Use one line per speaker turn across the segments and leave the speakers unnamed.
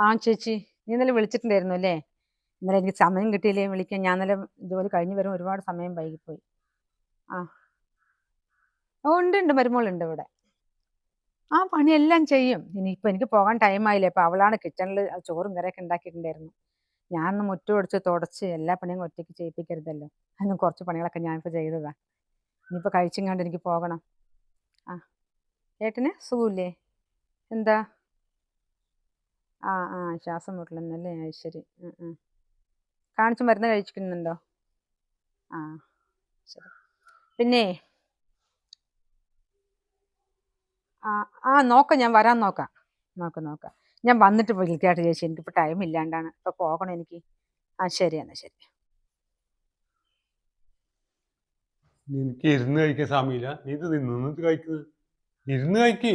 ആ ചേച്ചി നീ ഇന്നലെ വിളിച്ചിട്ടുണ്ടായിരുന്നു അല്ലേ? ഇന്നലെ എനിക്ക് സമയം കിട്ടിയില്ലേ വിളിക്കാൻ? ഞാൻ ഇന്നലെ ജോലി കഴിഞ്ഞ് വരും ഒരുപാട് സമയം വൈകിപ്പോയി. ആ. ഉണ്ട് ഉണ്ട്. മരുമോളുണ്ട് ഇവിടെ. ആ പണിയെല്ലാം ചെയ്യും. ഇനിയിപ്പോൾ എനിക്ക് പോകാൻ ടൈമായില്ലേ അപ്പോൾ അവളാണ് കിച്ചണിൽ ചോറും കറിയൊക്കെ ഉണ്ടാക്കിയിട്ടുണ്ടായിരുന്നു. ഞാനൊന്ന് മുറ്റം ഒടിച്ച് തുടച്ച് എല്ലാ പണിയും ഒറ്റയ്ക്ക് ചെയ്യിപ്പിക്കരുതല്ലോ. അതിന് കുറച്ച് പണികളൊക്കെ ഞാനിപ്പോൾ ചെയ്തതാ. ഇനിയിപ്പോൾ കഴിച്ചിങ്ങാണ്ട് എനിക്ക് പോകണം. ആ. ഏട്ടന് സുഖമില്ലേ? എന്താ? ആ ആ ശ്വാസം മുട്ടലെന്നല്ലേ? അത് ശരി. കാണിച്ചു. കാണിച്ച് മരുന്ന് കഴിക്കുന്നുണ്ടോ? ആ ശരി. പിന്നെ? ആ ആ നോക്കാം ഞാൻ വരാൻ നോക്കാം. നോക്കാം നോക്കാം. ഞാൻ വന്നിട്ട് വിളിക്കാട്ട് ചേച്ചി എനിക്കിപ്പോൾ ടൈം ഇല്ലാണ്ടാണ്. ഇപ്പോൾ പോകണം എനിക്ക്. ആ ശരി എന്നാൽ ശരി.
നിനക്ക് ഇരുന്ന് കഴിക്കാൻ സമയമില്ല. നീ ഇത് നിന്നിട്ട് കഴിക്കുന്നത് ഇരുന്ന് കഴിക്ക്.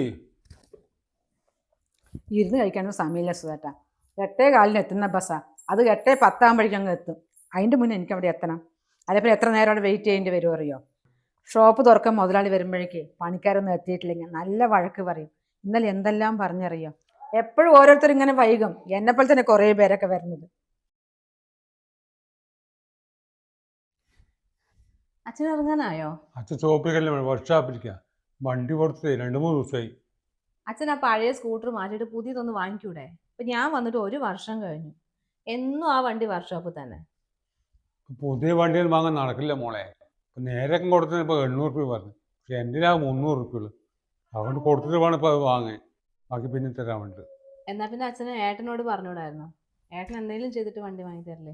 ഇരുന്ന് കഴിക്കാനൊന്നും സമയമില്ല സുധേട്ടാ എട്ടേ കാലിന് എത്തുന്ന ബസ്സാ. അത് എട്ടേ പത്താകുമ്പോഴേക്കും അങ്ങ് എത്തും. അതിന്റെ മുന്നേ എനിക്ക് അവിടെ എത്തണം. അതേപോലെ എത്ര നേരം അവിടെ വെയിറ്റ് ചെയ്യേണ്ടി വരുമോ അറിയോ? ഷോപ്പ് തുറക്കാൻ മുതലാളി വരുമ്പോഴേക്ക് പണിക്കാരൊന്നും എത്തിയിട്ടില്ലെങ്കിൽ നല്ല വഴക്ക് പറയും. ഇന്നലെ എന്തെല്ലാം പറഞ്ഞറിയോ? എപ്പോഴും ഓരോരുത്തർ ഇങ്ങനെ വൈകും. എന്നെപ്പോലെ തന്നെ കുറേ പേരൊക്കെ വരുന്നത്.
അച്ഛൻ ഇറങ്ങാനായോ
അച്ഛൻ ഷോപ്പിൽ വർക്ക്ഷോപ്പിലിരിക്കുക വണ്ടി കൊടുത്തേ രണ്ട് മൂന്ന് ദിവസമായി.
അച്ഛൻ ആ പഴയ സ്കൂട്ടർ മാറ്റിയിട്ട് പുതിയതൊന്ന് വാങ്ങിക്കൂടെ? അപ്പൊ ഞാൻ വന്നിട്ട് ഒരു വർഷം കഴിഞ്ഞു. എന്നും ആ വണ്ടി വർക്ക്ഷോപ്പിൽ തന്നെ.
പുതിയ വണ്ടികൾ വാങ്ങാൻ നടക്കില്ല മോളെ. ഇപ്പം നേരൊക്കെ കൊടുത്തത് ഇപ്പോൾ എണ്ണൂറ് രൂപ പറഞ്ഞു. പക്ഷെ എന്റെ ആ മുന്നൂറ് രൂപയുള്ളൂ അതുകൊണ്ട് കൊടുത്തിട്ട് വേണം ഇപ്പോൾ അത് വാങ്ങാൻ. ബാക്കി പിന്നെ തരാൻ വേണ്ടി
എന്നാ പിന്നെ അച്ഛനെ ഏട്ടനോട് പറഞ്ഞോടായിരുന്നു ഏട്ടൻ എന്തെങ്കിലും ചെയ്തിട്ട് വണ്ടി വാങ്ങി തരില്ലേ?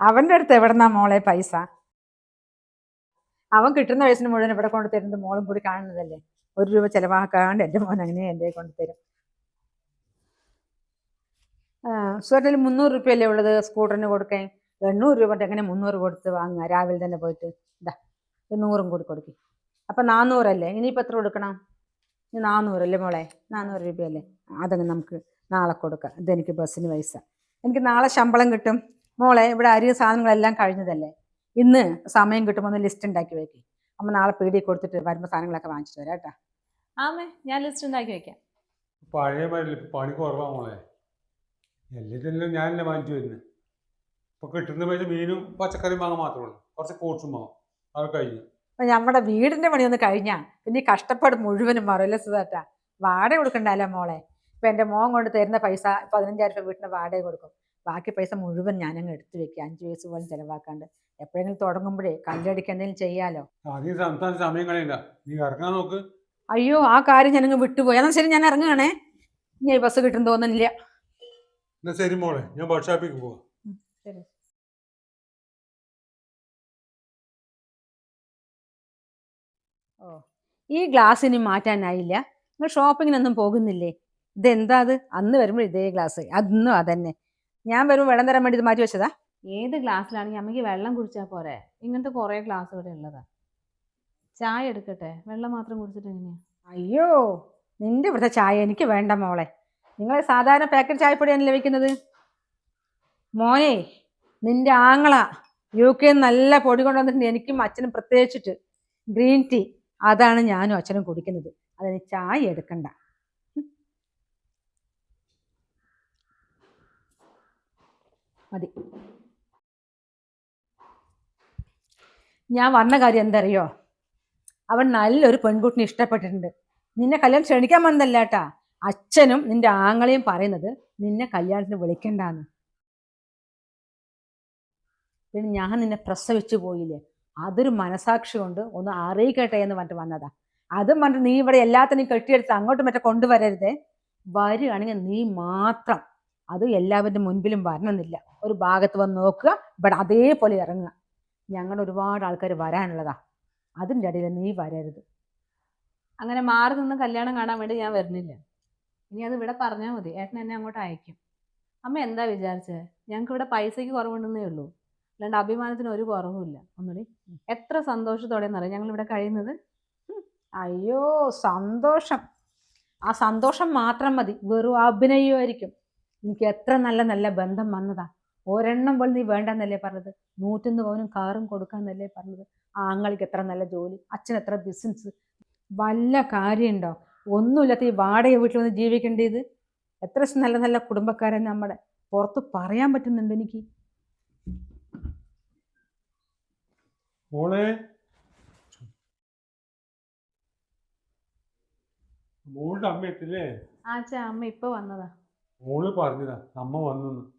അവന്റെ അടുത്ത് എവിടെന്നാ മോളെ പൈസ? അവൻ കിട്ടുന്ന വയസ്സിന് മുഴുവൻ ഇവിടെ കൊണ്ട് തരുന്നത് മോളും കൂടി കാണുന്നതല്ലേ? ഒരു രൂപ ചിലവാക്കാണ്ട് എന്റെ മോൻ അങ്ങനെ എന്റെ കൊണ്ട് തരും. സുവർണയിൽ മുന്നൂറ് രൂപയല്ലേ ഉള്ളത് സ്കൂട്ടറിന് കൊടുക്കേ എണ്ണൂറ് രൂപ എങ്ങനെ മുന്നൂറ് കൊടുത്ത് വാങ്ങുക? രാവിലെ തന്നെ പോയിട്ട്. ഇത് നൂറും കൂടി കൊടുക്കും. അപ്പം നാന്നൂറല്ലേ? ഇനിയിപ്പോൾ എത്ര കൊടുക്കണം? ഇനി നാന്നൂറല്ലേ മോളെ? നാന്നൂറ് രൂപയല്ലേ? അതങ്ങ് നമുക്ക് നാളെ കൊടുക്കാം. ഇതെനിക്ക് ബസ്സിന് പൈസ. എനിക്ക് നാളെ ശമ്പളം കിട്ടും. മോളെ ഇവിടെ അരിയ സാധനങ്ങളെല്ലാം കഴിഞ്ഞതല്ലേ? ഇന്ന് സമയം കിട്ടുമ്പോൾ ഒന്ന് ലിസ്റ്റ് ഉണ്ടാക്കി വെക്ക്. അമ്മ നാളെ പീടി കൊടുത്തിട്ട് വരുമ്പോൾ സാധനങ്ങളൊക്കെ വാങ്ങിച്ചിട്ട് വരാം കേട്ടോ.
ആമേ ഞാൻ ലിസ്റ്റ് ഉണ്ടാക്കി വെക്കാം.
പഴയ പണി കുറവാ മോളെ. ഞാൻ ഞാനല്ലേ വാങ്ങിച്ചു വരുന്നത് ഇപ്പൊ കിട്ടുന്ന പൈസ മീനും പച്ചക്കറിയും വാങ്ങാൻ മാത്രമേ ഉള്ളൂ. കുറച്ച് ഫ്രൂട്ട്സും വാങ്ങും. അത് കഴിഞ്ഞു.
അപ്പം നമ്മുടെ വീടിന്റെ പണി ഒന്ന് കഴിഞ്ഞാൽ പിന്നെ ഈ കഷ്ടപ്പാട് മുഴുവനും മാറുമല്ലേ സുധാട്ടാ വാടക കൊടുക്കണ്ടല്ലോ മോളെ? ഇപ്പൊ എന്റെ മോൻ കൊണ്ട് തരുന്ന പൈസ പതിനഞ്ചായിരം രൂപ വീട്ടിന് വാടക കൊടുക്കും. ബാക്കി പൈസ മുഴുവൻ ഞാനങ്ങ് എടുത്തു വെക്കുക അഞ്ച് വയസ്സ് പോലും ചിലവാക്കാണ്ട്. എപ്പോഴെങ്കിലും തുടങ്ങുമ്പോഴേ കല്ലടിക്ക് എന്തെങ്കിലും ചെയ്യാലോ?
സമയം കളയണ്ട. നീ ഇറങ്ങാൻ നോക്ക്.
അയ്യോ ആ കാര്യം ഞാനങ്ങ് വിട്ടുപോയി. എന്നാ ശരി ഞാൻ ഇറങ്ങുകയാണേ. ഇനി ബസ് കിട്ടും തോന്നുന്നില്ല.
എന്നാ ശരി മോളെ ഞാൻ വർക്ക്ഷോപ്പിലേക്ക് പോവാം.
ശരി. ഓ ഈ ഗ്ലാസ് ഇനി മാറ്റാനായില്ല. നിങ്ങൾ ഷോപ്പിങ്ങിനൊന്നും പോകുന്നില്ലേ? ഇതെന്താ അത്? അന്ന് വരുമ്പോൾ ഇതേ ഗ്ലാസ് അന്നും അതന്നെ. ഞാൻ വരുമ്പോൾ വെള്ളം തരാൻ വേണ്ടി ഇത് മാറ്റി വെച്ചതാ.
ഏത് ഗ്ലാസ്സിലാണെങ്കിൽ അമ്മയ്ക്ക് വെള്ളം കുടിച്ചാൽ പോരെ. ഇങ്ങനത്തെ കുറേ ഗ്ലാസ് ഇവിടെ ഉള്ളതാ. ചായ എടുക്കട്ടെ. വെള്ളം മാത്രം കുടിച്ചിട്ട് എങ്ങനെയാ?
അയ്യോ നിന്റെ ഇവിടുത്തെ ചായ എനിക്ക് വേണ്ട മോളെ. നിങ്ങൾ സാധാരണ പാക്കറ്റ് ചായപ്പൊടിയാണ് ലഭിക്കുന്നത് മോനെ നിന്റെ ആങ്ങള യു കെ നല്ല പൊടി കൊണ്ടുവന്നിട്ടുണ്ട്. എനിക്കും അച്ഛനും പ്രത്യേകിച്ചിട്ട്. Green tea. അതാണ് ഞാനും അച്ഛനും കുടിക്കുന്നത്. അതിന് ചായ എടുക്കണ്ട. മതി. ഞാൻ വന്ന കാര്യം എന്തറിയോ? അവൻ നല്ലൊരു പെൺകുട്ടിനെ ഇഷ്ടപ്പെട്ടിട്ടുണ്ട്. നിന്നെ കല്യാണം ക്ഷണിക്കാൻ വന്നതല്ല കേട്ടാ. അച്ഛനും നിന്റെ ആങ്ങളെയും പറയുന്നത് നിന്നെ കല്യാണത്തിന് വിളിക്കണ്ടാന്ന്. പിന്നെ ഞാൻ നിന്നെ പ്രസവിച്ചു പോയില്ലേ? അതൊരു മനസാക്ഷി കൊണ്ട് ഒന്ന് അറിയിക്കട്ടെ എന്ന് പറഞ്ഞിട്ട് വന്നതാ. അതും പറഞ്ഞിട്ട് നീ ഇവിടെ എല്ലാത്തിനെയും കെട്ടിയെടുത്ത് അങ്ങോട്ടും മറ്റേ കൊണ്ടുവരരുതേ. വരികയാണെങ്കിൽ നീ മാത്രം അത് എല്ലാവരുടെ മുൻപിലും വരണമെന്നില്ല. ഒരു ഭാഗത്ത് വന്ന് നോക്കുക ഇവിടെ അതേപോലെ ഇറങ്ങുക. ഞങ്ങൾ ഒരുപാട് ആൾക്കാർ വരാനുള്ളതാ. അതിന്റെ ഇടയിൽ നീ വരരുത്.
അങ്ങനെ മാറി നിന്ന് കല്യാണം കാണാൻ വേണ്ടി ഞാൻ വരുന്നില്ല. ഇനി അത് ഇവിടെ പറഞ്ഞാൽ മതി. ഏട്ടൻ എന്നെ അങ്ങോട്ട് അയക്കും. അമ്മ എന്താ വിചാരിച്ചത് ഞങ്ങൾക്ക് ഇവിടെ പൈസയ്ക്ക് കുറവുണ്ടെന്നേ ഉള്ളൂ. അല്ലാണ്ട് അഭിമാനത്തിന് ഒരു കുറവുമില്ല. ഒന്നുകൂടി എത്ര സന്തോഷത്തോടെ എന്നറിയാം ഞങ്ങൾ ഇവിടെ കഴിയുന്നത്?
അയ്യോ സന്തോഷം. ആ സന്തോഷം മാത്രം മതി. വെറും അഭിനയമായിരിക്കും. എനിക്ക് എത്ര നല്ല നല്ല ബന്ധം വന്നതാ. ഒരെണ്ണം പോലും നീ വേണ്ടെന്നല്ലേ പറഞ്ഞത്? നൂറ്റൊന്ന് പവനും കാറും കൊടുക്കാന്നല്ലേ പറഞ്ഞത്? ആങ്ങൾക്ക് എത്ര നല്ല ജോലി അച്ഛൻ എത്ര ബിസിനസ് വല്ല കാര്യമുണ്ടോ? ഒന്നുമില്ലാത്ത ഈ വാടക വീട്ടിൽ വന്ന് ജീവിക്കേണ്ടത്? എത്ര നല്ല നല്ല കുടുംബക്കാരൻ നമ്മുടെ പുറത്ത് പറയാൻ പറ്റുന്നുണ്ട് എനിക്ക്?
മോളെ? മോളുടെ അമ്മ എത്തില്ലേ?
ആച്ചാ അമ്മ ഇപ്പൊ വന്നതാ.
മോൾ പറഞ്ഞതാ അമ്മ വന്നു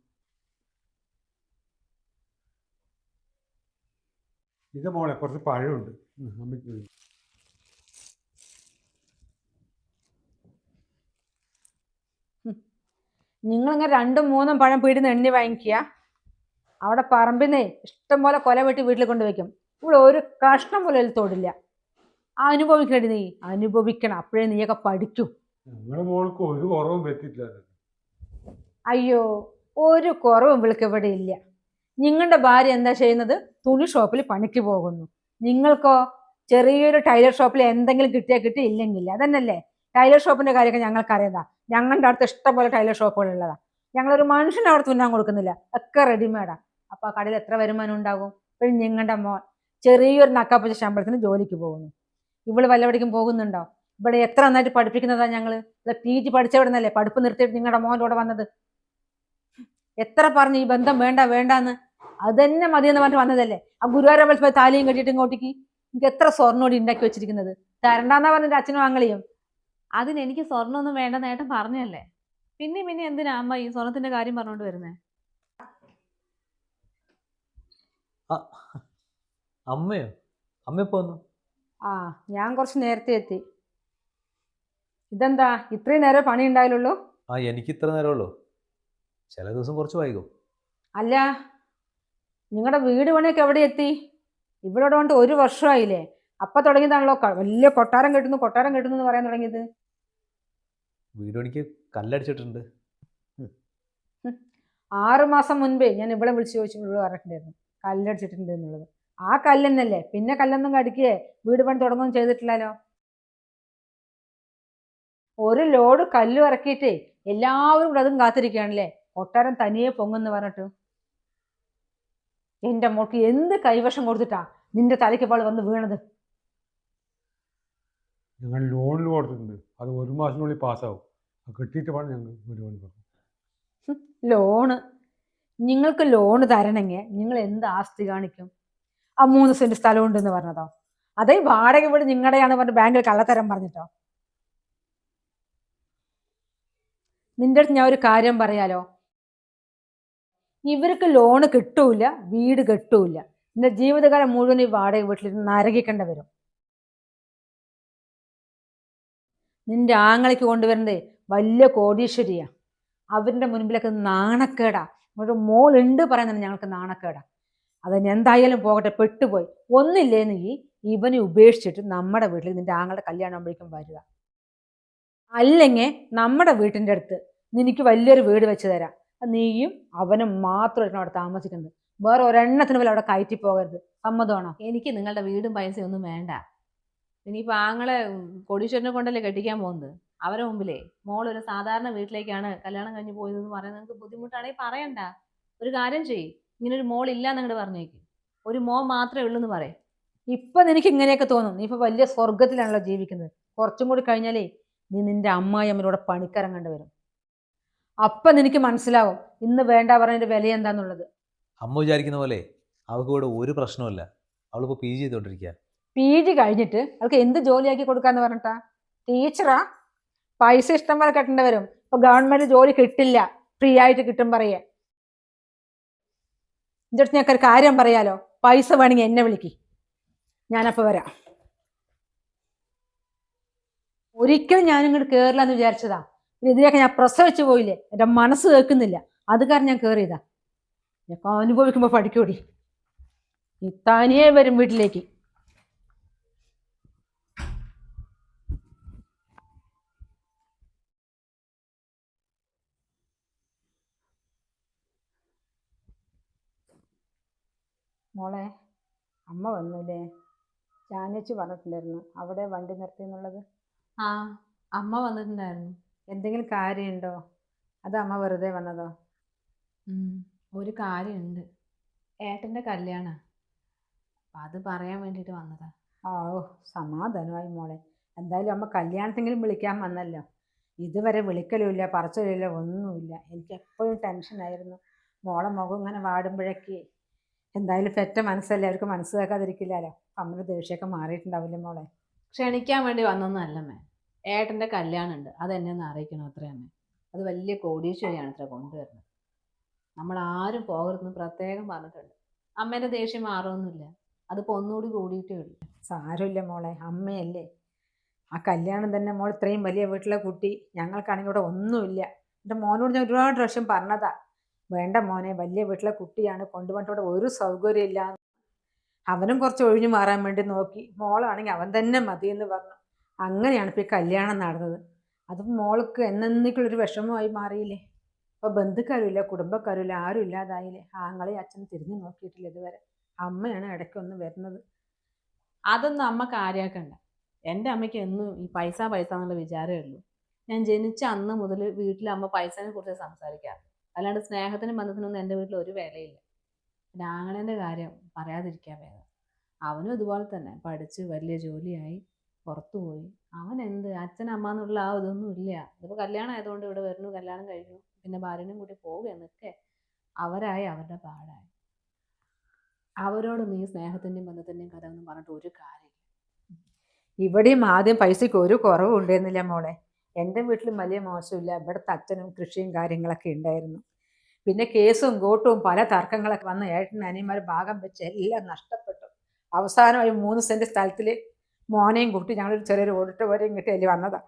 ഇത് മോളെ കുറച്ച് പഴമുണ്ട്. അമ്മയ്ക്ക് വേണ്ടി.
നിങ്ങളിങ്ങനെ രണ്ടും മൂന്നും പഴം പീടുന്ന എണ്ണി വാങ്ങിക്കുക. അവിടെ പറമ്പിന്നേ ഇഷ്ടംപോലെ കൊല വെട്ടി വീട്ടിൽ കൊണ്ടുവയ്ക്കും ഇവിടെ ഒരു കഷ്ണം പോലും തൊടില്ല. അനുഭവിക്കണേ നീ. അനുഭവിക്കണം. അപ്പോഴേ നീയൊക്കെ പഠിക്കൂ.
നമ്മുടെ മോൾക്ക് ഒരു കുറവും പറ്റിയിട്ടില്ല
അയ്യോ ഒരു കുറവും ഇവൾക്ക് ഇവിടെ ഇല്ല. നിങ്ങളുടെ ഭാര്യ എന്താ ചെയ്യുന്നത്? തുണി ഷോപ്പിൽ പണിക്ക് പോകുന്നു. നിങ്ങൾക്കോ ചെറിയൊരു ടൈലർ ഷോപ്പിൽ എന്തെങ്കിലും കിട്ടിയാൽ കിട്ടി ഇല്ലെങ്കിൽ. അതന്നല്ലേ ടൈലർ ഷോപ്പിന്റെ കാര്യമൊക്കെ ഞങ്ങൾക്കറിയാം ഞങ്ങളുടെ അടുത്ത് ഇഷ്ടംപോലെ ടൈലർ ഷോപ്പുകൾ ഉള്ളതാ ഞങ്ങളൊരു മനുഷ്യനെ അവിടെ തുന്നാൻ കൊടുക്കുന്നില്ല. ഒക്കെ റെഡിമെയ്ഡാ അപ്പൊ ആ കടയിൽ എത്ര വരുമാനം ഉണ്ടാകും? പിന്നെ നിങ്ങളുടെ മോൻ ചെറിയൊരു നക്കാപ്പച്ച ശമ്പളത്തിന് ജോലിക്ക് പോകുന്നു. ഇവൾ വല്ലവിടേക്കും പോകുന്നുണ്ടോ? ഇവിടെ എത്ര നന്നായിട്ട് പഠിപ്പിക്കുന്നതാ ഞങ്ങൾ? ഇവിടെ പി ജി പഠിച്ചവിടുന്നല്ലേ? പഠിപ്പ് നിർത്തിയിട്ട് നിങ്ങളുടെ മോന്റെ കൂടെ വന്നത്. എത്ര പറഞ്ഞു ഈ ബന്ധം വേണ്ട വേണ്ടാന്ന്? അത് തന്നെ മതി എന്ന് പറഞ്ഞിട്ട് വന്നതല്ലേ? ആ ഗുരുവായൂരമ്പലത്തിൽ പോയി താലിയും കെട്ടിയിട്ട് ഇങ്ങോട്ടേക്ക് എനിക്ക് എത്ര സ്വർണോടി ഉണ്ടാക്കി വെച്ചിരിക്കുന്നത്? തരണ്ടാന്നാ പറഞ്ഞിട്ട് അച്ഛനും ആങ്ങളെയും.
അതിന് എനിക്ക് സ്വർണമൊന്നും വേണ്ട നേട്ടം പറഞ്ഞല്ലേ പിന്നെ പിന്നെ എന്തിനാ അമ്മ ഈ സ്വർണത്തിന്റെ കാര്യം പറഞ്ഞോണ്ട് വരുന്നേ?
അമ്മയോ? അമ്മ
ആ ഞാൻ കുറച്ച് നേരത്തെ എത്തി. ഇതെന്താ ഇത്രയും നേരം പണി ഉണ്ടായാലുള്ളൂ
ആ എനിക്ക് ഇത്ര നേരമുള്ളൂ ചില ദിവസം കുറച്ച് വൈകും.
അല്ല നിങ്ങളുടെ വീട് പണിയൊക്കെ എവിടെ എത്തി? ഇവിടെ കൊണ്ട് ഒരു വർഷമായില്ലേ? അപ്പൊ തുടങ്ങിയതാണല്ലോ വലിയ കൊട്ടാരം കെട്ടുന്നു കൊട്ടാരം കെട്ടുന്നു എന്ന് പറയാൻ തുടങ്ങിയത്.
വീട് പണിക്ക് കല്ലടിച്ചിട്ടുണ്ട്.
ആറു മാസം മുൻപേ ഞാൻ ഇവിടെ വിളിച്ചു ചോദിച്ചു ഇവിടെ പറഞ്ഞിട്ടുണ്ടായിരുന്നു കല്ലടിച്ചിട്ടുണ്ട് എന്നുള്ളത്. ആ കല്ലെന്നല്ലേ? പിന്നെ കല്ലൊന്നും കടിക്കേ? വീട് പണി തുടങ്ങുകയും ചെയ്തിട്ടില്ലല്ലോ? ഒരു ലോഡ് കല്ല് ഇറക്കിയിട്ടേ എല്ലാവരും കൂടെ അതും കാത്തിരിക്കുകയാണല്ലേ? കൊട്ടാരം തനിയെ പൊങ്ങെന്ന് പറഞ്ഞിട്ട്. എന്റെ മോൾക്ക് എന്ത് കൈവശം കൊടുത്തിട്ടാ നിന്റെ തലയ്ക്ക് പാൾ വന്ന് വീണത്?
ഞങ്ങൾ ലോണിൽ കൊടുത്തിട്ടുണ്ട്. അത് ഒരു മാസത്തിനുള്ളിൽ പാസ്സാവും. കിട്ടിയിട്ട് വേണം ഞങ്ങൾ വീട് പണി തുടങ്ങാൻ.
ലോണ് നിങ്ങൾക്ക് ലോണ് തരണമെങ്കിൽ നിങ്ങൾ എന്ത് ആസ്തി കാണിക്കും? ആ മൂന്ന് സെന്റ് സ്ഥലം ഉണ്ടെന്ന് പറഞ്ഞതോ? അതേ വാടക വീട് നിങ്ങളുടെയാണ് പറഞ്ഞ് ബാങ്കിൽ കള്ളത്തരം പറഞ്ഞിട്ടോ? നിന്റെ അടുത്ത് ഞാൻ ഒരു കാര്യം പറയാലോ. ഇവർക്ക് ലോണ് കിട്ടൂല വീട് കിട്ടൂല. എന്റെ ജീവിതകാലം മുഴുവൻ ഈ വാടക വീട്ടിലിരുന്ന് നരകിക്കേണ്ടി വരും. നിന്റെ ആങ്ങളയ്ക്ക് കൊണ്ടുവരുന്നത് വലിയ കോടീശ്വരിയാ. അവരുടെ മുൻപിലൊക്കെ നാണക്കേടാ. ഒരു ഉണ്ട് പറയുന്നത് ഞങ്ങൾക്ക് നാണക്കേടാ. അതിന് എന്തായാലും പോകട്ടെ പെട്ടുപോയി. ഒന്നില്ലേന്ന് ഈ ഇവനെ ഉപേക്ഷിച്ചിട്ട് നമ്മുടെ വീട്ടിൽ നിന്റെ ആങ്ങളുടെ കല്യാണം വരിക. അല്ലെങ്കിൽ നമ്മുടെ വീട്ടിന്റെ അടുത്ത് നിനക്ക് വലിയൊരു വീട് വെച്ച് തരാം. നീയും അവനും മാത്രമായിട്ടാണ് അവിടെ താമസിക്കുന്നത്. വേറെ ഒരെണ്ണത്തിന് പോലും അവിടെ കയറ്റി പോകരുത്. സമ്മതമാണോ?
എനിക്ക് നിങ്ങളുടെ വീടും പൈസയും ഒന്നും വേണ്ട. ഇനിയിപ്പോൾ ആങ്ങളെ കൊടീശ്വരനെ കൊണ്ടല്ലേ കെട്ടിക്കാൻ പോകുന്നത്? അവരെ മുമ്പിലേ. മോൾ ഒരു സാധാരണ വീട്ടിലേക്കാണ് കല്യാണം കഴിഞ്ഞ് പോയതെന്ന് പറയുന്നത്. നിങ്ങൾക്ക് ബുദ്ധിമുട്ടാണെങ്കിൽ പറയണ്ട. ഒരു കാര്യം ചെയ്യ്. ഇങ്ങനൊരു മോൾ ഇല്ല എന്നങ്ങോട്ട് പറഞ്ഞേക്ക്. ഒരു മോൾ മാത്രമേ ഉള്ളൂ എന്ന് പറയും.
ഇപ്പം നിനക്ക് ഇങ്ങനെയൊക്കെ തോന്നും. നീ ഇപ്പോൾ വലിയ സ്വർഗത്തിലാണല്ലോ ജീവിക്കുന്നത്. കുറച്ചും കൂടി കഴിഞ്ഞാലേ നീ നിന്റെ അമ്മയിലൂടെ പണിക്കിറങ്ങേണ്ടി വരും അപ്പൊ നിനക്ക് മനസ്സിലാവും. ഇന്ന് വേണ്ട പറഞ്ഞതിന്റെ വില എന്താന്നുള്ളത്.
അമ്മ വിചാരിക്കുന്ന പോലെ അവൾക്ക് ഇവിടെ ഒരു പ്രശ്നമില്ല അവളിപ്പോൾ പി ജി ചെയ്തുകൊണ്ടിരിക്കുക
പി ജി കഴിഞ്ഞിട്ട് അവൾക്ക് എന്ത് ജോലിയാക്കി കൊടുക്കാന്ന് പറഞ്ഞിട്ടാ? ടീച്ചറാ പൈസ ഇഷ്ടം പോലെ കെട്ടേണ്ടി വരും ഇപ്പൊ ഗവൺമെന്റ് ജോലി കിട്ടില്ല. ഫ്രീ ആയിട്ട് കിട്ടും പറയേ. എന്റെ അടുത്ത് ഞങ്ങൾക്ക് ഒരു കാര്യം പറയാലോ? പൈസ വേണമെങ്കിൽ എന്നെ വിളിക്ക്. ഞാനപ്പോൾ വരാം. ഒരിക്കലും ഞാനിങ്ങോട്ട് കയറില്ല എന്ന് വിചാരിച്ചതാ. ഇതിലേക്ക് ഞാൻ പ്രസവിച്ചു പോയില്ലേ? എന്റെ മനസ്സ് കേൾക്കുന്നില്ല. അത് കാരണം ഞാൻ കയറിയതാ ഞാൻ അനുഭവിക്കുമ്പോൾ പഠിക്കൂടി. ഈ തനിയെ വരും വീട്ടിലേക്ക്. മോളെ അമ്മ വന്നില്ലേ? ജാനേച്ചി പറഞ്ഞിട്ടുണ്ടായിരുന്നു അവിടെ വണ്ടി നിർത്തി എന്നുള്ളത്
ആ അമ്മ വന്നിട്ടുണ്ടായിരുന്നു.
എന്തെങ്കിലും കാര്യമുണ്ടോ അത് അമ്മ വെറുതെ വന്നതോ?
ഉം, ഒരു കാര്യമുണ്ട് ഏട്ടന്റെ കല്യാണം. അപ്പം അത് പറയാൻ വേണ്ടിയിട്ട് വന്നതാ.
ആ ഓ സമാധാനമായി മോളെ. എന്തായാലും അമ്മ കല്യാണത്തെങ്കിലും വിളിക്കാൻ വന്നല്ലോ. ഇതുവരെ വിളിക്കലുമില്ല പറച്ചിലില്ല ഒന്നുമില്ല എനിക്ക് എപ്പോഴും ടെൻഷനായിരുന്നു. മോളെ മുഖം ഇങ്ങനെ വാടുമ്പോഴേക്ക് എന്തായാലും പെറ്റ മനസ്സല്ലേ അവർക്ക് മനസ്സിലാക്കാതിരിക്കില്ലല്ലോ. അമ്മയുടെ ദേഷ്യമൊക്കെ മാറിയിട്ടുണ്ടാവില്ലേ മോളെ?
ക്ഷണിക്കാൻ വേണ്ടി വന്നൊന്നല്ല അമ്മേ ഏട്ടന്റെ കല്യാണം ഉണ്ട് എന്നെ ഒന്ന് അറിയിക്കണം അത്രേ തന്നെ അത് വലിയ കോടീശ്വരിയാണ് അത്ര കൊണ്ടുവരുന്നത്. നമ്മൾ ആരും പോകരുതെന്ന് പ്രത്യേകം പറഞ്ഞിട്ടുണ്ട്. അമ്മേന്റെ ദേഷ്യം മാറുമൊന്നുമില്ല അതിപ്പോൾ ഒന്നുകൂടി കൂടിയിട്ടേ ഉള്ളൂ.
സാരമില്ല മോളെ. അമ്മയല്ലേ. ആ കല്യാണം തന്നെ മോൾ ഇത്രയും വലിയ വീട്ടിലെ കുട്ടി. ഞങ്ങൾക്കാണെങ്കിൽ ഇവിടെ ഒന്നുമില്ല. എന്റെ മോനോട് ഞാൻ ഒരുപാട് പ്രാവശ്യം പറഞ്ഞതാ. വേണ്ട മോനെ വലിയ വീട്ടിലെ കുട്ടിയാണ്. കൊണ്ടുപോയിട്ട് ഇവിടെ ഒരു സൗകര്യമില്ല. അവനും കുറച്ച് ഒഴിഞ്ഞു മാറാൻ വേണ്ടി നോക്കി. മോളാണെങ്കിൽ അവൻ തന്നെ മതിയെന്ന് പറഞ്ഞു. അങ്ങനെയാണ് ഇപ്പോൾ ഈ കല്യാണം നടന്നത്. അത് മോൾക്ക് എന്നേക്കുള്ളൊരു വിഷമമായി മാറിയില്ലേ? അപ്പോൾ ബന്ധുക്കാരുമില്ല കുടുംബക്കാരുമില്ല ആരും ഇല്ലാതായില്ലേ? ആങ്ങളെ അച്ഛൻ തിരിഞ്ഞു നോക്കിയിട്ടില്ല ഇതുവരെ. അമ്മയാണ് ഇടയ്ക്കൊന്ന് വരുന്നത്.
അതൊന്നും അമ്മ കാര്യമാക്കണ്ട എന്റെ അമ്മയ്ക്ക് എന്നും ഈ പൈസ പൈസ എന്നുള്ള വിചാരമേ ഉള്ളൂ. ഞാൻ ജനിച്ച അന്ന് മുതൽ വീട്ടിൽ അമ്മ പൈസനെ കുറിച്ച് സംസാരിക്കാറ് അല്ലാണ്ട് സ്നേഹത്തിനും ബന്ധത്തിനൊന്നും എന്റെ വീട്ടിൽ ഒരു വിലയില്ല. പിന്നെ ആങ്ങളേന്റെ കാര്യം പറയാതിരിക്കാൻ വേഗം അവനും ഇതുപോലെ തന്നെ. പഠിച്ച് വലിയ ജോലിയായി. പുറത്തു പോയി. അവൻ എന്ത്? അച്ഛൻ അമ്മ എന്നുള്ള ആ ഇതൊന്നും ഇല്ല. ഇതിപ്പോൾ കല്യാണം ആയതുകൊണ്ട് ഇവിടെ വരുന്നു കല്യാണം കഴിഞ്ഞു. പിന്നെ ഭാര്യനും കൂടി പോവുക എന്നൊക്കെ അവരായി അവരുടെ പാടായി. അവരോട് നീ സ്നേഹത്തിന്റെയും ബന്ധത്തിന്റെയും കഥ ഒന്നും പറഞ്ഞിട്ട് ഒരു കാര്യമില്ല.
ഇവിടെയും ആദ്യം പൈസയ്ക്ക് ഒരു കുറവും ഉണ്ടായിരുന്നില്ല മോളെ. എന്റെ വീട്ടിലും വലിയ മോശമില്ല. ഇവിടുത്തെ അച്ഛനും കൃഷിയും കാര്യങ്ങളൊക്കെ ഉണ്ടായിരുന്നു. പിന്നെ കേസും കോട്ടും പല തർക്കങ്ങളൊക്കെ വന്ന് ഏട്ടൻ അനിയന്മാർ ഭാഗം വെച്ച് എല്ലാം നഷ്ടപ്പെട്ടു. അവസാനമായി മൂന്ന് സെന്റ് സ്ഥലത്തിൽ മോനെയും കൂട്ടി ഞങ്ങളൊരു ചെറിയൊരു ഓഡിറ്റോറിയം കിട്ടി അതിൽ വന്നതാണ്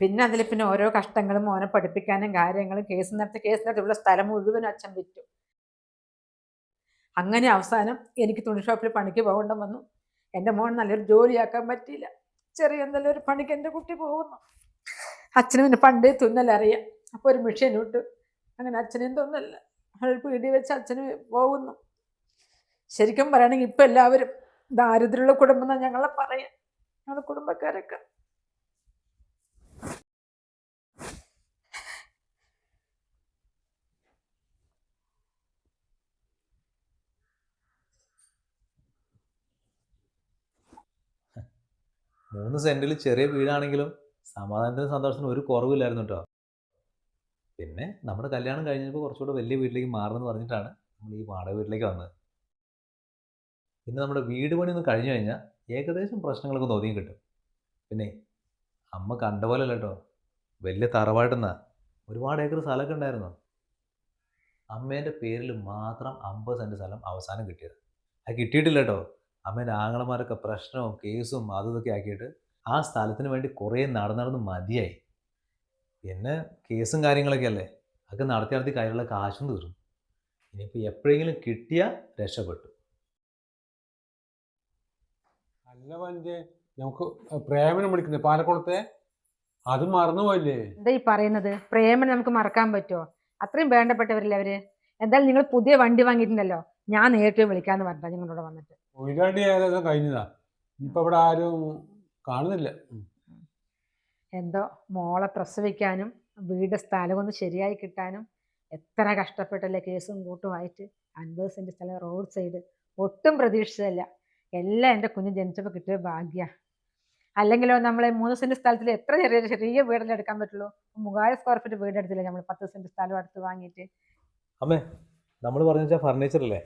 പിന്നെ അതിൽ പിന്നെ ഓരോ കഷ്ടങ്ങളും മോനെ പഠിപ്പിക്കാനും കാര്യങ്ങളും കേസ് നടത്തി കേസ് നടത്തിയുള്ള സ്ഥലം മുഴുവനും അച്ഛൻ വിറ്റു. അങ്ങനെ അവസാനം എനിക്ക് തുണി ഷോപ്പിൽ പണിക്ക് പോകേണ്ട വന്നു. എന്റെ മോൻ നല്ലൊരു ജോലിയാക്കാൻ പറ്റിയില്ല. ചെറിയ എന്തെങ്കിലും ഒരു പണിക്ക് എന്റെ കുട്ടി പോകുന്നു. അച്ഛന് പിന്നെ പണ്ടേ തുന്നലറിയാം അപ്പോൾ ഒരു മെഷീൻ ഇട്ട്. അങ്ങനെ അച്ഛനും തുന്നല്ല ഒരു പീടി വെച്ച് അച്ഛന് പോകുന്നു. ശരിക്കും പറയുകയാണെങ്കിൽ ഇപ്പം എല്ലാവരും ദാരിദ്ര്യമുള്ള കുടുംബം എന്നാണ് ഞങ്ങളെ പറയാം. ഞങ്ങളുടെ കുടുംബക്കാരൊക്കെ.
മൂന്ന് സെന്റിൽ ചെറിയ വീടാണെങ്കിലും സമാധാനത്തിനും സന്തോഷത്തിനും ഒരു കുറവില്ലായിരുന്നു കേട്ടോ പിന്നെ നമ്മുടെ കല്യാണം കഴിഞ്ഞപ്പോൾ കുറച്ചുകൂടെ വലിയ വീട്ടിലേക്ക് മാറണമെന്ന് പറഞ്ഞിട്ടാണ് നമ്മൾ ഈ വാടക വീട്ടിലേക്ക് വന്നത്. പിന്നെ നമ്മുടെ വീട് പണി ഒന്ന് കഴിഞ്ഞു കഴിഞ്ഞാൽ ഏകദേശം പ്രശ്നങ്ങളൊക്കെ ഒന്ന് ഒതുങ്ങി കിട്ടും. പിന്നെ അമ്മ കണ്ട പോലെ അല്ല കേട്ടോ വലിയ തറവാട്ടെന്നാ. ഒരുപാട് ഏക്കർ സ്ഥലമൊക്കെ ഉണ്ടായിരുന്നു. അമ്മേന്റെ പേരിൽ മാത്രം അമ്പത് സെന്റ് സ്ഥലം അവസാനം കിട്ടിയത്. അത് കിട്ടിയിട്ടില്ല കേട്ടോ അമ്മേന്റെ ആങ്ങളമാരൊക്കെ പ്രശ്നവും കേസും അതും ഇതൊക്കെ ആക്കിയിട്ട് ആ സ്ഥലത്തിന് വേണ്ടി കുറേ നടന്ന് നടന്ന് മതിയായി. പിന്നെ കേസും കാര്യങ്ങളൊക്കെ അല്ലേ? അതൊക്കെ നടത്തി നടത്തി കാര്യമുള്ള കാശും തീർന്നു. ഇനിയിപ്പോൾ എപ്പോഴെങ്കിലും കിട്ടിയാൽ രക്ഷപ്പെട്ടു.
അല്ല പഞ്ചേ. നമുക്ക് പ്രേമനം വിളിക്കുന്നത്. പാലക്കുളത്തെ? അത് മറന്നുപോയില്ലേ
എന്താ ഈ പറയുന്നത്? പ്രേമനെ നമുക്ക് മറക്കാൻ പറ്റുമോ അത്രയും വേണ്ടപ്പെട്ടവരില്ലേ അവർ? എന്തായാലും നിങ്ങൾ പുതിയ വണ്ടി വാങ്ങിയിട്ടുണ്ടല്ലോ. ഞാൻ നേരിട്ട് വിളിക്കാന്ന് പറഞ്ഞാ നിങ്ങളോട് വന്നിട്ട്.
ഒയിലാണ്ടി ഏകദേശം കഴിഞ്ഞതാ. ഇപ്പൊ ഇവിടെ ആരും കാണുന്നില്ല.
എന്തോ മോളെ പ്രസവിക്കാനും വീട് സ്ഥലം ഒന്ന് ശരിയായി കിട്ടാനും എത്ര കഷ്ടപ്പെട്ടല്ലേ കേസും കൂട്ടുമായിട്ട് അൻപത് സെന്റ് സ്ഥലം റോഡ് സൈഡ് ഒട്ടും പ്രതീക്ഷിച്ചതല്ല. എല്ലാം എന്റെ കുഞ്ഞ് ജനിച്ചപ്പോൾ കിട്ടിയ ഭാഗ്യ. അല്ലെങ്കിലോ നമ്മളെ മൂന്ന് സെന്റ് സ്ഥലത്തിൽ എത്ര ചെറിയ ചെറിയ വീടല്ലേ എടുക്കാൻ പറ്റുള്ളൂ? മൂവായിരം സ്ക്വയർ ഫീറ്റ് വീട് എടുത്തില്ലേ നമ്മൾ പത്ത് സെന്റ് സ്ഥലം അടുത്ത് വാങ്ങിയിട്ട്.
അമ്മേ നമ്മൾ പറഞ്ഞു വെച്ചാൽ ഫർണിച്ചർ അല്ലേ?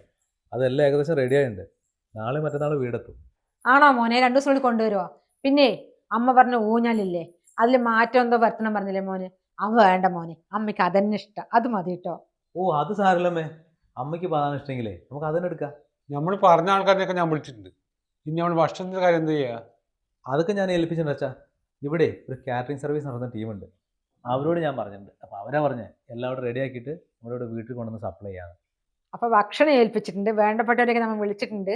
അതെല്ലാം ഏകദേശം റെഡി ആയിട്ടുണ്ട്. നാളെ മറ്റന്നാൾ വീടെത്തും.
ആണോ മോനെ? രണ്ടു ദിവസം കൊണ്ടുവരുമോ പിന്നെ അമ്മ പറഞ്ഞ ഊഞ്ഞാലില്ലേ? അതിൽ മാറ്റം എന്തോ വരുത്തണം പറഞ്ഞില്ലേ മോന്? അവ വേണ്ട മോനെ. അമ്മയ്ക്ക് അതന്നെ ഇഷ്ടം. അത് മതി കേട്ടോ.
ഓ അത് സാരല്ലമ്മേ അമ്മയ്ക്ക് പ്രധാനം ഇഷ്ടമെങ്കിലേ. നമുക്ക് അതന്നെ എടുക്കാം.
നമ്മൾ പറഞ്ഞ ആൾക്കാരെയൊക്കെ ഞാൻ വിളിച്ചിട്ടുണ്ട്. ഇനി നമ്മൾ ഭക്ഷണത്തിന്റെ കാര്യം എന്ത് ചെയ്യുക
അതൊക്കെ ഞാൻ ഏൽപ്പിച്ചിട്ടുണ്ട് അച്ഛാ ഇവിടെ ഒരു കാറ്ററിംഗ് സർവീസ് നടത്തുന്ന ടീമുണ്ട്. അവരോട് ഞാൻ പറഞ്ഞിട്ടുണ്ട്. അപ്പോൾ അവരാ പറഞ്ഞത് എല്ലാം അവിടെ റെഡി ആക്കിയിട്ട് നമ്മളിവിടെ വീട്ടിൽ കൊണ്ടുവന്ന് സപ്ലൈ ചെയ്യാം
അപ്പോൾ ഭക്ഷണം ഏൽപ്പിച്ചിട്ടുണ്ട്. വേണ്ടപ്പെട്ടവരെയൊക്കെ നമ്മൾ വിളിച്ചിട്ടുണ്ട്.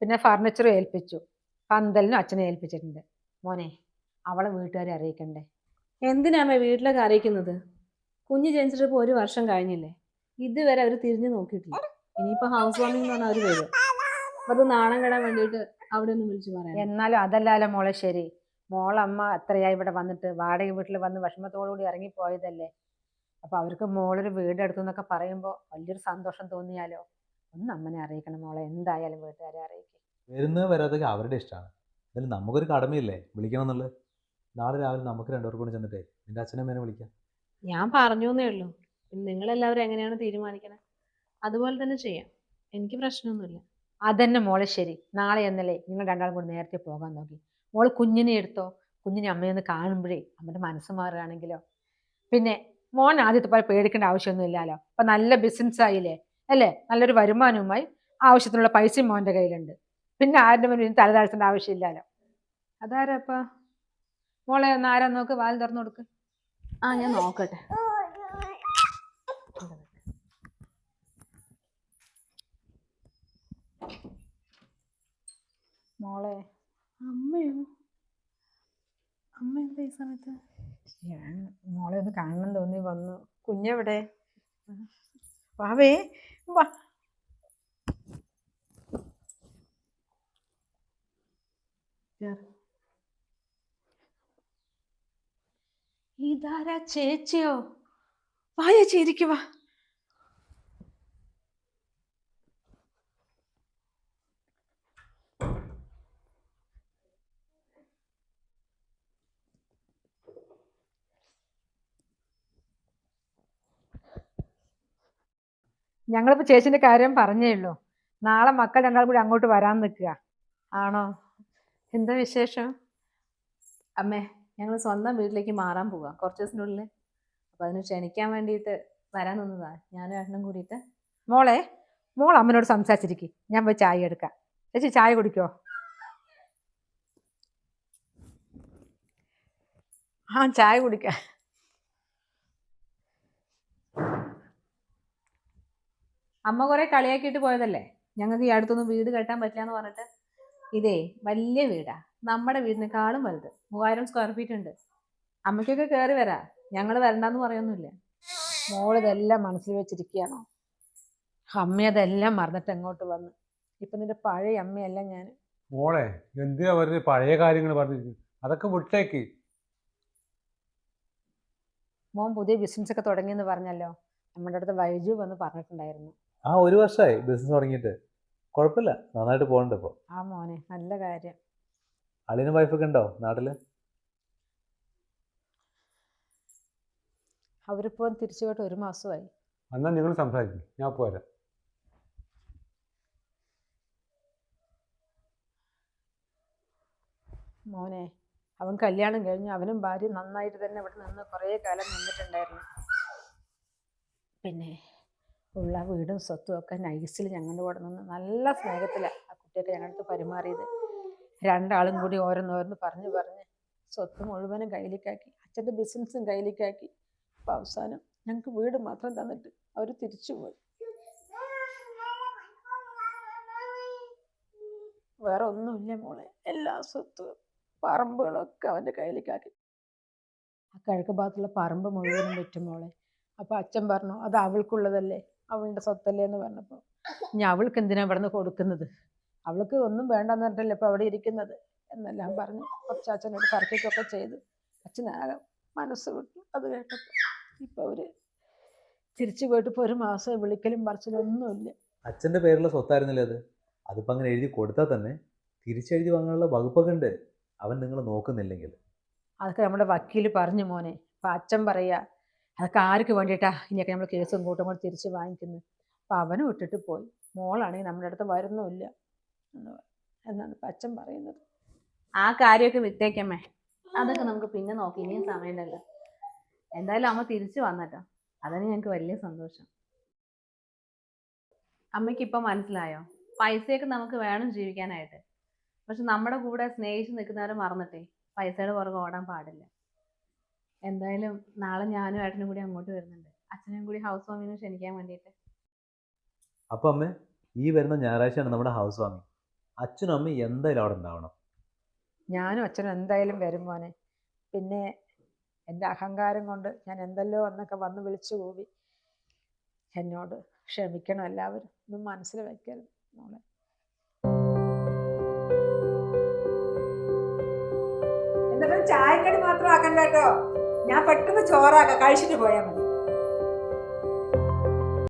പിന്നെ ഫർണിച്ചറും ഏൽപ്പിച്ചു. പന്തലിനും അച്ഛനെ ഏൽപ്പിച്ചിട്ടുണ്ട്. മോനെ അവളെ വീട്ടുകാരെ അറിയിക്കണ്ടേ?
എന്തിനാമേ വീട്ടിലൊക്കെ അറിയിക്കുന്നത്? കുഞ്ഞ് ജനിച്ചിട്ട് ഇപ്പോൾ ഒരു വർഷം കഴിഞ്ഞില്ലേ? ഇതുവരെ അവർ തിരിഞ്ഞു നോക്കിയിട്ടില്ല. ഇനിയിപ്പോൾ ഹൗസ് വാമിംഗ് എന്ന് പറഞ്ഞാൽ അവർ വരും. അത് നാണം കെടാൻ വേണ്ടിട്ട് അവിടെ ഒന്ന് വിളിച്ചു പറയാം
എന്നാലും അതല്ലാലോ മോളെ ശരി. മോളമ്മ എത്രയായി ഇവിടെ വന്നിട്ട് വാടക വീട്ടിൽ വന്ന് വിഷമത്തോടുകൂടി ഇറങ്ങിപ്പോയതല്ലേ? അപ്പൊ അവർക്ക് മോളൊരു വീട് എടുത്തു എന്നൊക്കെ പറയുമ്പോൾ വലിയൊരു സന്തോഷം തോന്നിയാലോ? ഒന്ന് അമ്മനെ അറിയിക്കണം മോളെ. എന്തായാലും വീട്ടുകാരെ അറിയിക്കും.
വരുന്നത് വരാത്തൊക്കെ അവരുടെ ഇഷ്ടമാണ് എന്നാലും നമുക്കൊരു കടമയില്ലേ? വിളിക്കണം എന്നുള്ളത്. നാളെ രാവിലെ നമുക്ക് രണ്ടുപേർക്കും കൂടി ചെന്നിട്ടേ. നിന്റെ അച്ഛനമ്മേനെ വിളിക്കാം.
ഞാൻ പറഞ്ഞു എന്നേ ഉള്ളൂ. നിങ്ങളെല്ലാവരും എങ്ങനെയാണ് തീരുമാനിക്കണത് അതുപോലെ തന്നെ ചെയ്യാം. എനിക്ക് പ്രശ്നമൊന്നുമില്ല.
അതന്നെ മോളെ ശരി. നാളെ എന്നല്ലേ നിങ്ങൾ രണ്ടാളും കൂടി നേരത്തെ പോകാൻ നോക്കി. മോൾ കുഞ്ഞിനെ എടുത്തോ? കുഞ്ഞിനെ അമ്മയൊന്ന് കാണുമ്പോഴേ അമ്മയുടെ മനസ്സ് മാറുകയാണെങ്കിലോ? പിന്നെ മോൻ ആദ്യത്തെ പോലെ പേടിക്കേണ്ട ആവശ്യമൊന്നും ഇല്ലല്ലോ അപ്പൊ നല്ല ബിസിനസ് ആയില്ലേ? അല്ലേ? നല്ലൊരു വരുമാനവുമായി ആവശ്യത്തിനുള്ള പൈസയും മോന്റെ കയ്യിലുണ്ട്. പിന്നെ ആരുടെ മുന്നിൽ ഇനി തലതാഴ്ത്തേണ്ട ആവശ്യമില്ലല്ലോ അതാരപ്പ? മോളെ ഒന്ന് ആരാ നോക്ക്? വാൽ തുറന്നു കൊടുക്ക്.
ആ ഞാൻ നോക്കട്ടെ.
മോളെ?
അമ്മയോ? അമ്മ എന്താ ഈ സമയത്ത്?
ഞാൻ മോളെ ഒന്ന് കാണണം തോന്നി വന്നു. കുഞ്ഞെവിടെ? വാവേ വാ. ഇതാരാ? ചേച്ചിയോ? വായ ചേച്ചി ഞങ്ങളിപ്പോ ചേച്ചിന്റെ കാര്യം പറഞ്ഞേ ഉള്ളൂ. നാളെ മക്കൾ രണ്ടാളും കൂടി അങ്ങോട്ട് വരാൻ നിൽക്കുക. ആണോ? എന്താ വിശേഷം?
അമ്മേ ഞങ്ങൾ സ്വന്തം വീട്ടിലേക്ക് മാറാൻ പോവാ. കുറച്ച് ദിവസത്തിനുള്ളിൽ അപ്പോൾ അതിന് ക്ഷണിക്കാൻ വേണ്ടിയിട്ട് വരാൻ നിന്നതാ. ഞാനും ഏട്ടനും കൂടിയിട്ട്.
മോളെ മോൾ അമ്മനോട് സംസാരിച്ചിരിക്കും. ഞാൻ പോയി ചായ എടുക്കാം. ചേച്ചി ചായ കുടിക്കോ? ആ ചായ കുടിക്കാം.
അമ്മ കുറെ കളിയാക്കിയിട്ട് പോയതല്ലേ? ഞങ്ങൾക്ക് ഈ അടുത്തൊന്നും വീട് കെട്ടാൻ പറ്റില്ല എന്ന് പറഞ്ഞിട്ട്. ഇതേ വലിയ വീടാ. നമ്മുടെ വീടിനേക്കാളും വലുത്. മൂവായിരം സ്ക്വയർ ഫീറ്റ് ഉണ്ട്. അമ്മയ്ക്കൊക്കെ കയറി വരാ. ഞങ്ങൾ വരണ്ടെന്ന് പറയൊന്നുമില്ല.
മോൾ ഇതെല്ലാം മനസ്സിൽ വെച്ചിരിക്കുകയാണോ? അമ്മ അതെല്ലാം മറന്നിട്ട് എങ്ങോട്ട് വന്നു? ഇപ്പൊ നിന്റെ പഴയ അമ്മയല്ല ഞാൻ
മോളെ എന്തിനാ വെറുതെ പഴയ കാര്യങ്ങൾ പറഞ്ഞിരിക്കുന്നു അതൊക്കെ വിട്ടേക്ക്.
മോൻ പുതിയ ബിസിനസ് ഒക്കെ തുടങ്ങിയെന്ന് പറഞ്ഞല്ലോ. നമ്മുടെ അടുത്ത് വൈജു വന്ന് പറഞ്ഞിട്ടുണ്ടായിരുന്നു.
ആ ഒരു വർഷമായി ബിസിനസ് തുടങ്ങിയിട്ട്. കുഴപ്പമില്ല നന്നായിട്ട് പോകണ്ട ഇപ്പോ.
ആ മോനെ നല്ല കാര്യം.
അളിയനും വൈഫൊക്കെ ഉണ്ടോ നാട്ടിൽ?
അവരിപ്പോ തിരിച്ചു പോയിട്ട് ഒരു മാസമായി.
എന്നാൽ നിങ്ങൾ സംസാരിക്കും. ഞാൻ പോരാ
മോനെ അവൻ കല്യാണം കഴിഞ്ഞു. അവനും ഭാര്യ നന്നായിട്ട് തന്നെ ഇവിടെ നിന്ന് കുറേ കാലം നിന്നിട്ടുണ്ടായിരുന്നു. പിന്നെ ഉള്ള വീടും സ്വത്തും ഒക്കെ നൈസിൽ ഞങ്ങളുടെ കൂടെ നിന്ന് നല്ല സ്നേഹത്തിലാണ് ആ കുട്ടിയൊക്കെ ഞങ്ങളുടെ അടുത്ത് പെരുമാറിയത്. രണ്ടാളും കൂടി ഓരോന്നോരോന്ന് പറഞ്ഞ് പറഞ്ഞ് സ്വത്ത് മുഴുവനും കയ്യിലേക്കാക്കി അച്ഛന്റെ ബിസിനസ്സും കയ്യിലേക്കാക്കി. അപ്പം അവസാനം ഞങ്ങൾക്ക് വീട് മാത്രം തന്നിട്ട് അവർ തിരിച്ചു പോയി. വേറെ ഒന്നുമില്ല മോളെ. എല്ലാ സ്വത്തും പറമ്പുകളൊക്കെ അവന്റെ കയ്യിലേക്കാക്കി. ആ കിഴക്ക് ഭാഗത്തുള്ള പറമ്പ് മുഴുവനും വിറ്റു മോളെ. അപ്പോൾ അച്ഛൻ പറഞ്ഞു അത് അവൾക്കുള്ളതല്ലേ? അവളുടെ സ്വത്തല്ലേ എന്ന് പറഞ്ഞപ്പോൾ ഞാൻ അവൾക്ക് എന്തിനാ ഇവിടുന്ന് കൊടുക്കുന്നത്? അവൾക്ക് ഒന്നും വേണ്ടെന്ന് പറഞ്ഞിട്ടല്ലേ ഇപ്പോൾ അവിടെ ഇരിക്കുന്നത്? എന്നെല്ലാം പറഞ്ഞു കുറച്ച് അച്ഛനോട് തർക്കിക്കൊക്കെ ചെയ്തു. അച്ഛനാകെ മനസ്സ് വിട്ടു. അത് കേട്ടപ്പോൾ ഇപ്പോൾ അവർ തിരിച്ചു പോയിട്ട് ഇപ്പോൾ ഒരു മാസം വിളിക്കലും പറച്ചിലും ഒന്നുമില്ല.
അച്ഛന്റെ പേരുള്ള സ്വത്തായിരുന്നില്ലേ അത്? അതിപ്പോൾ അങ്ങനെ എഴുതി കൊടുത്താൽ തന്നെ തിരിച്ചെഴുതി വാങ്ങാനുള്ള വകുപ്പൊക്കെ ഉണ്ട്. അവൻ നിങ്ങൾ നോക്കുന്നില്ലെങ്കിൽ.
അതൊക്കെ നമ്മുടെ വക്കീൽ പറഞ്ഞു മോനെ. അപ്പം അച്ഛൻ പറയുക അതൊക്കെ ആർക്ക് വേണ്ടിയിട്ടാ ഇനിയൊക്കെ നമ്മൾ കേസും കൂട്ടും കൂടെ തിരിച്ച് വാങ്ങിക്കുന്നത് അപ്പം അവനും ഇട്ടിട്ട് പോയി. മോളാണെങ്കിൽ നമ്മുടെ അടുത്ത് വരുന്നുമില്ല എന്ന് എന്നാണ് അച്ഛൻ പറയുന്നത്.
ആ കാര്യമൊക്കെ വിട്ടേക്കമ്മേ. അതൊക്കെ നമുക്ക് പിന്നെ നോക്കി ഇനിയും സമയമുണ്ടല്ലോ എന്തായാലും അമ്മ തിരിച്ചു വന്നട്ടോ. അതിന് ഞങ്ങൾക്ക് വലിയ സന്തോഷം. അമ്മയ്ക്ക് ഇപ്പം മനസ്സിലായോ? പൈസയൊക്കെ നമുക്ക് വേണം ജീവിക്കാനായിട്ട്. പക്ഷെ നമ്മുടെ കൂടെ സ്നേഹിച്ച് നിൽക്കുന്നവരെ മറന്നിട്ടേ പൈസയുടെ പുറകെ ഓടാൻ പാടില്ല. എന്തായാലും നാളെ ഞാനും ഏട്ടനും കൂടി അങ്ങോട്ട് വരുന്നുണ്ട്. അച്ഛനും കൂടി ഹൗസ് വാമിന് ക്ഷണിക്കാൻ വേണ്ടിയിട്ട്.
അപ്പൊ അമ്മേ ഈ വരുന്ന ഞായറാഴ്ചയാണ് നമ്മുടെ ഹൗസ് വാമിങ് അച്ഛനും അമ്മയും എന്തായാലും അവിടെ ഉണ്ടാവണം.
ഞാനും അച്ഛനും എന്തായാലും വരും മോനെ. പിന്നെ എന്റെ അഹങ്കാരം കൊണ്ട് ഞാൻ എന്തല്ലോ എന്നൊക്കെ വന്ന് വിളിച്ചു കൂവി. എന്നോട് ക്ഷമിക്കണം എല്ലാവരും. ഒന്നും മനസ്സിൽ വെക്കരുത് മോളെ. എന്നിട്ട് ചായക്കടി മാത്രം ആക്കണ്ട കേട്ടോ? ഞാൻ പെട്ടെന്ന് ചോറാക്കാം. കഴിച്ചിട്ട് പോയാൽ മതി.